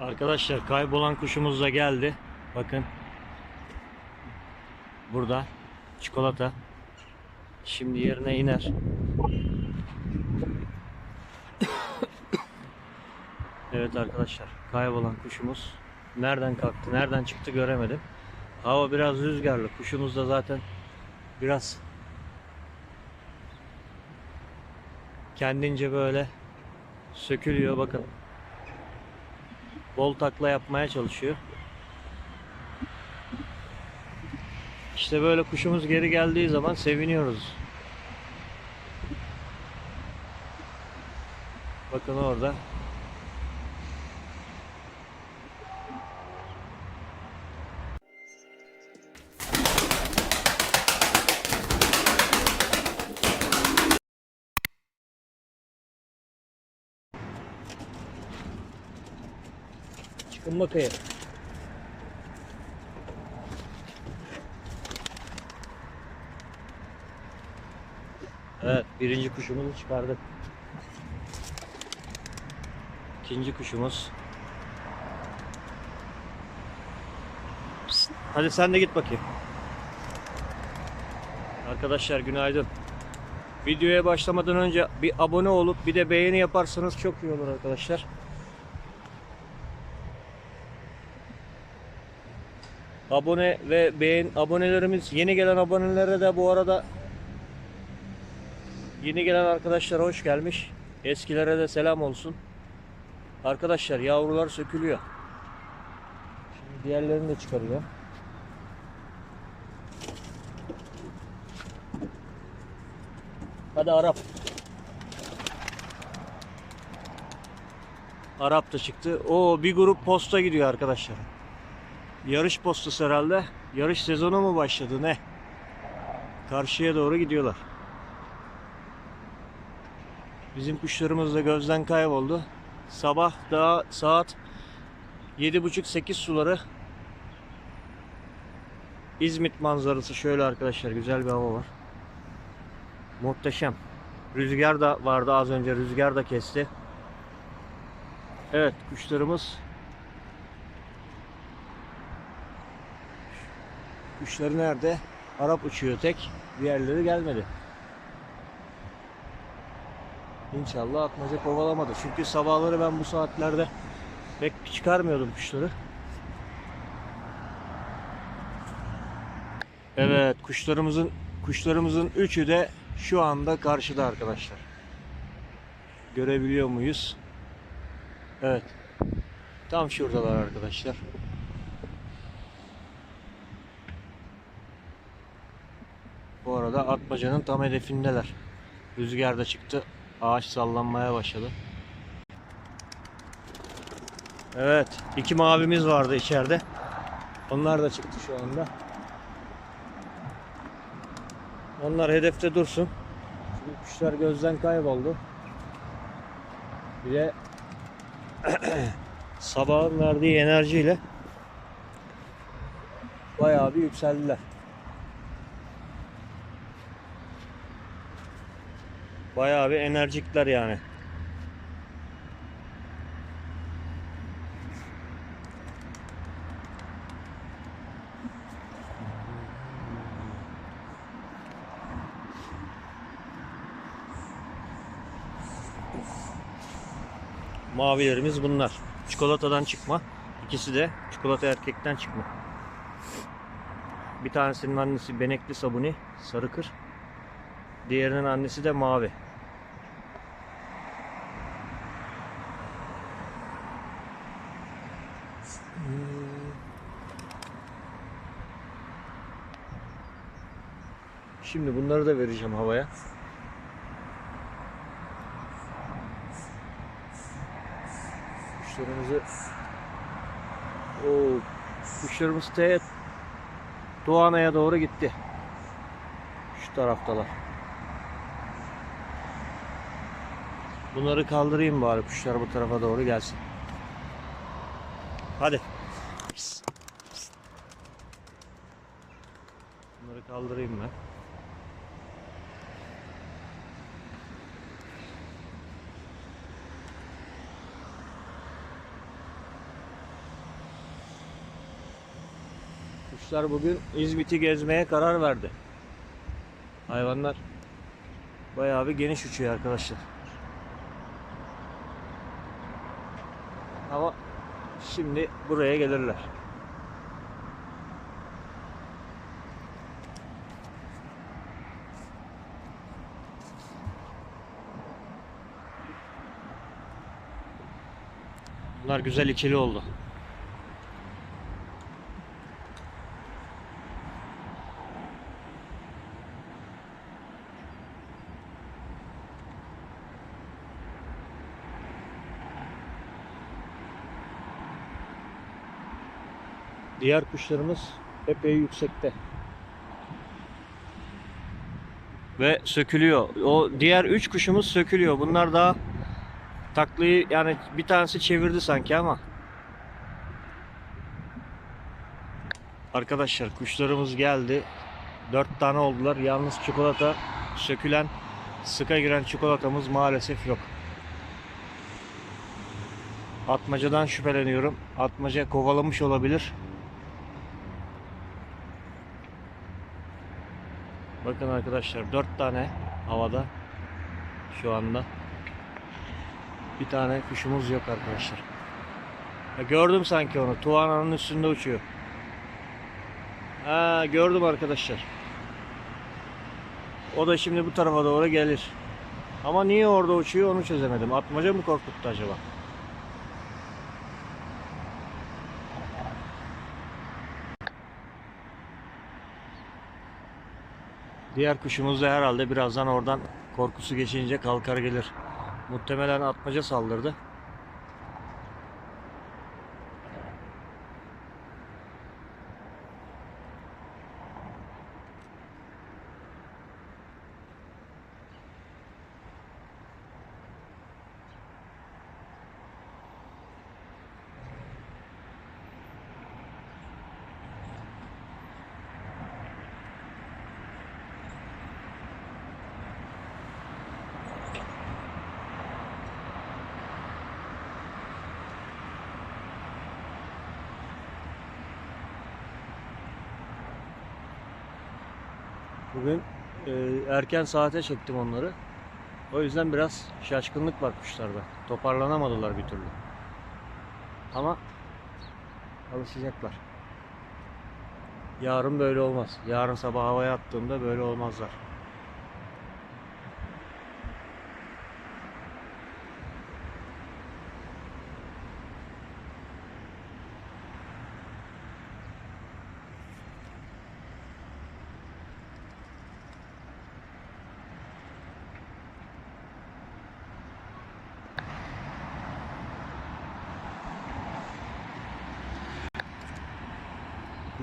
Arkadaşlar kaybolan kuşumuz da geldi. Bakın. Burada çikolata. Şimdi yerine iner. evet arkadaşlar kaybolan kuşumuz nereden kalktı nereden çıktı göremedim. Hava biraz rüzgarlı. Kuşumuz da zaten biraz kendince böyle sökülüyor bakın. Bol takla yapmaya çalışıyor. İşte böyle kuşumuz geri geldiği zaman seviniyoruz. Bakın orada. Bakayım. Evet, birinci kuşumuzu çıkardık. İkinci kuşumuz. Hadi sen de git bakayım. Arkadaşlar günaydın. Videoya başlamadan önce bir abone olup bir de beğeni yaparsanız çok iyi olur arkadaşlar. Abone ve beğen abonelerimiz yeni gelen abonelere de bu arada Yeni gelen arkadaşlar hoş gelmiş. Eskilere de selam olsun. Arkadaşlar yavrular sökülüyor. Şimdi diğerlerini de çıkarıyor. Hadi Arap. Arap da çıktı. O bir grup posta gidiyor arkadaşlar. Yarış postası herhalde. Yarış sezonu mu başladı ne? Karşıya doğru gidiyorlar. Bizim kuşlarımız da gözden kayboldu. Sabah daha saat 7.30-8 suları. İzmit manzarası şöyle arkadaşlar güzel bir hava var. Muhteşem. Rüzgar da vardı az önce rüzgar da kesti. Evet kuşlarımız Kuşları nerede? Arap uçuyor tek. Diğerleri gelmedi. İnşallah atmaca kovalamadı. Çünkü sabahları ben bu saatlerde pek çıkarmıyordum kuşları. Evet, kuşlarımızın kuşlarımızın üçü de şu anda karşıda arkadaşlar. Görebiliyor muyuz? Evet. Tam şuradalar arkadaşlar. Bu arada atmacanın tam hedefindeler. Rüzgar da çıktı. Ağaç sallanmaya başladı. Evet, iki mavimiz vardı içeride. Onlar da çıktı şu anda. Onlar hedefte dursun. Çünkü kuşlar gözden kayboldu. Bir de sabahın verdiği enerjiyle bayağı bir yükseldiler. Bayağı bir enerjikler yani. Mavilerimiz bunlar. Çikolatadan çıkma. İkisi de çikolata erkekten çıkma. Bir tanesinin annesi benekli sabuni, sarı kır. Diğerinin annesi de mavi. Şimdi bunları da vereceğim havaya. Kuşlarımızı o kuşlarımız te Doğan'a doğru gitti. Şu taraftalar. Bunları kaldırayım bari kuşlar bu tarafa doğru gelsin. Hadi. Bunları kaldırayım ben. Kuşlar bugün İzmit'i gezmeye karar verdi. Hayvanlar bayağı bir geniş uçuyor arkadaşlar. Ama şimdi buraya gelirler. Bunlar güzel ikili oldu. Diğer kuşlarımız epey yüksekte. Ve sökülüyor. O diğer üç kuşumuz sökülüyor. Bunlar daha taklıyı yani bir tanesi çevirdi sanki ama. Arkadaşlar kuşlarımız geldi. Dört tane oldular. Yalnız çikolata sökülen sıka giren çikolatamız maalesef yok. Atmacadan şüpheleniyorum. Atmaca kovalamış olabilir. Bakın arkadaşlar dört tane havada şu anda. Bir tane kuşumuz yok arkadaşlar. Ya gördüm sanki onu. Tuana'nın üstünde uçuyor. Ha gördüm arkadaşlar. O da şimdi bu tarafa doğru gelir. Ama niye orada uçuyor onu çözemedim. Atmaca mı korkuttu acaba? Diğer kuşumuz da herhalde birazdan oradan korkusu geçince kalkar gelir. Muhtemelen atmaca saldırdı. Bugün e, erken saate çektim onları. O yüzden biraz şaşkınlık var kuşlarda. Toparlanamadılar bir türlü. Ama alışacaklar. Yarın böyle olmaz. Yarın sabah havaya attığımda böyle olmazlar.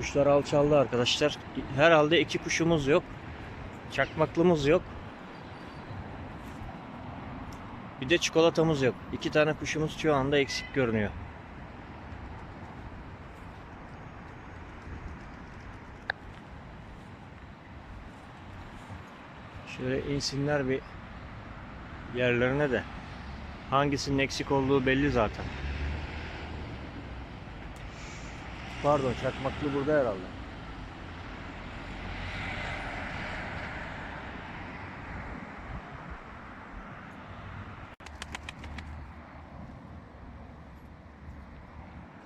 Kuşlar alçaldı arkadaşlar. Herhalde iki kuşumuz yok. Çakmaklımız yok. Bir de çikolatamız yok. İki tane kuşumuz şu anda eksik görünüyor. Şöyle insinler bir yerlerine de. Hangisinin eksik olduğu belli zaten. Pardon çakmaklı burada herhalde.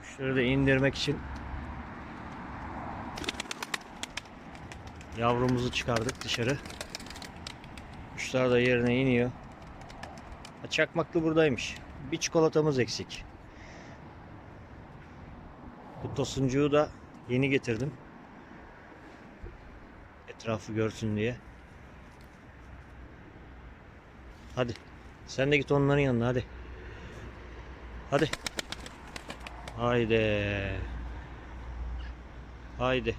Kuşları da indirmek için yavrumuzu çıkardık dışarı. Kuşlar da yerine iniyor. Çakmaklı buradaymış. Bir çikolatamız eksik. Tosuncuğu da yeni getirdim. Etrafı görsün diye. Hadi. Sen de git onların yanına hadi. Hadi. Haydi. Haydi.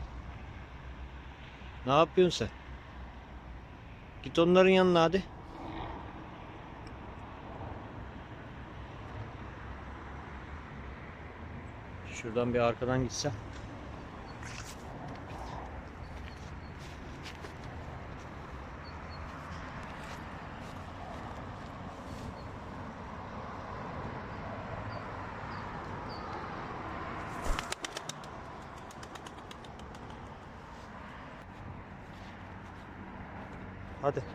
Ne yapıyorsun sen? Git onların yanına hadi. Şuradan bir arkadan gitsem. Hadi.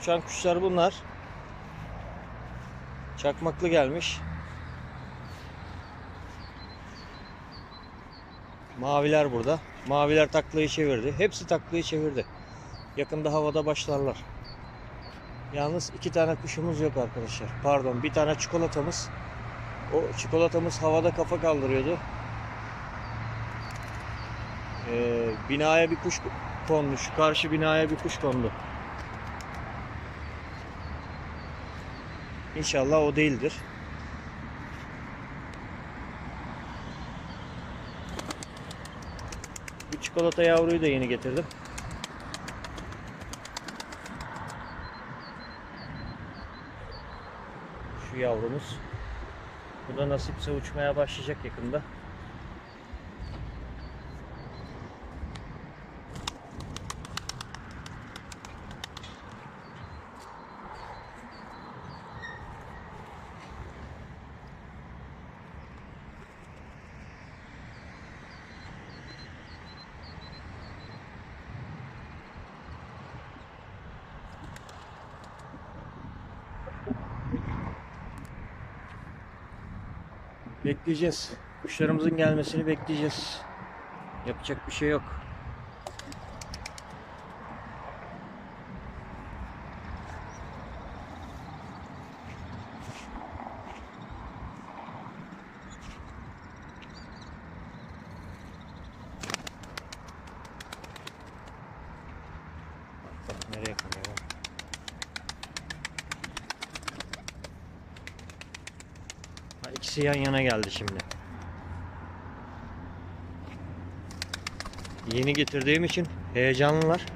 Uçan kuşlar bunlar. Çakmaklı gelmiş. Maviler burada. Maviler taklayı çevirdi. Hepsi taklayı çevirdi. Yakında havada başlarlar. Yalnız iki tane kuşumuz yok arkadaşlar. Pardon bir tane çikolatamız. O çikolatamız havada kafa kaldırıyordu. Ee, binaya bir kuş kondu. Şu karşı binaya bir kuş kondu. İnşallah o değildir. Bu çikolata yavruyu da yeni getirdim. Şu yavrumuz. Bu da nasipse uçmaya başlayacak yakında. Bekleyeceğiz. Kuşlarımızın gelmesini bekleyeceğiz. Yapacak bir şey yok. Bak bak nereye konuyor bak. Ha, ikisi yan yana geldi şimdi. Yeni getirdiğim için heyecanlılar.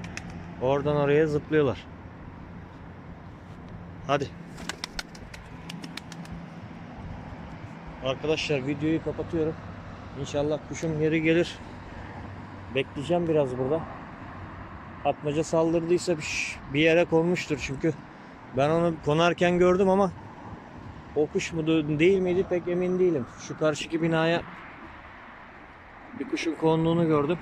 Oradan oraya zıplıyorlar. Hadi. Arkadaşlar videoyu kapatıyorum. İnşallah kuşum geri gelir. Bekleyeceğim biraz burada. Atmaca saldırdıysa bir- yere konmuştur çünkü ben onu konarken gördüm ama o kuş mu değil miydi pek emin değilim. Şu karşıki binaya bir kuşun konduğunu gördüm.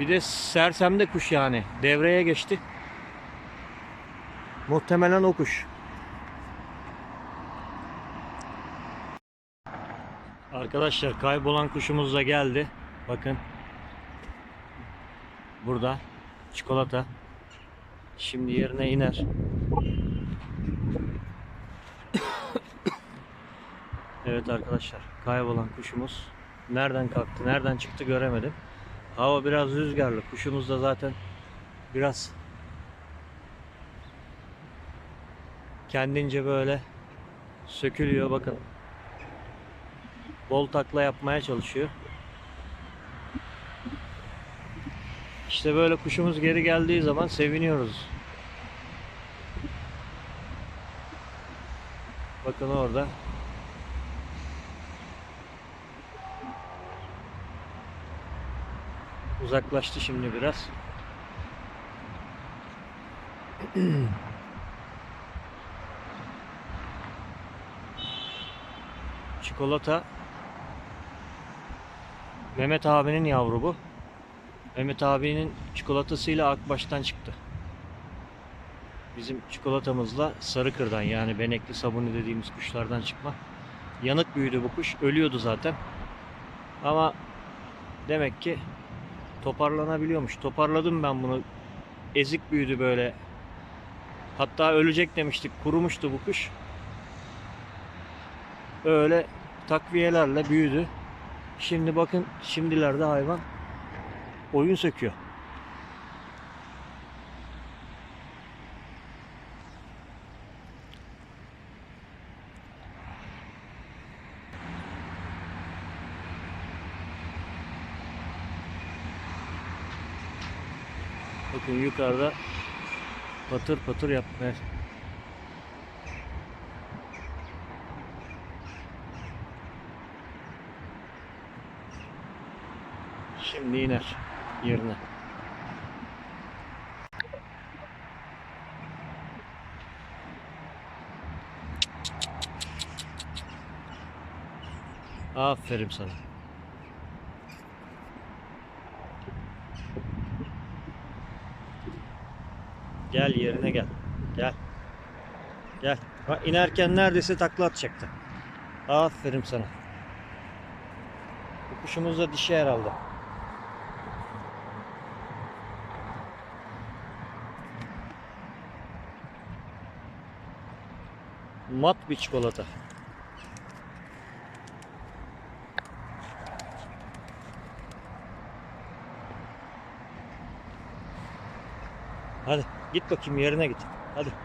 Bir de sersemde kuş yani. Devreye geçti. Muhtemelen o kuş. Arkadaşlar kaybolan kuşumuz da geldi. Bakın. Burada. Çikolata. Şimdi yerine iner. Evet arkadaşlar kaybolan kuşumuz nereden kalktı nereden çıktı göremedim. Hava biraz rüzgarlı kuşumuz da zaten biraz kendince böyle sökülüyor bakın. Bol takla yapmaya çalışıyor. İşte böyle kuşumuz geri geldiği zaman seviniyoruz. Bakın orada Uzaklaştı şimdi biraz. Çikolata Mehmet abinin yavru bu. Mehmet abinin çikolatasıyla Akbaş'tan çıktı. Bizim çikolatamızla Sarıkır'dan yani benekli sabunu dediğimiz kuşlardan çıkma. Yanık büyüdü bu kuş. Ölüyordu zaten. Ama demek ki toparlanabiliyormuş. Toparladım ben bunu. Ezik büyüdü böyle. Hatta ölecek demiştik. Kurumuştu bu kuş. Öyle takviyelerle büyüdü. Şimdi bakın şimdilerde hayvan oyun söküyor. Bakın yukarıda patır patır yapmaya. Şimdi iner yerine. Aferin sana. Gel yerine gel. Gel. Gel. Bak inerken neredeyse takla atacaktı. Aferin sana. Bu kuşumuz da dişi herhalde. Mat bir çikolata. Hadi git bakayım yerine git. Hadi.